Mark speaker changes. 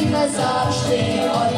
Speaker 1: серці назавжди.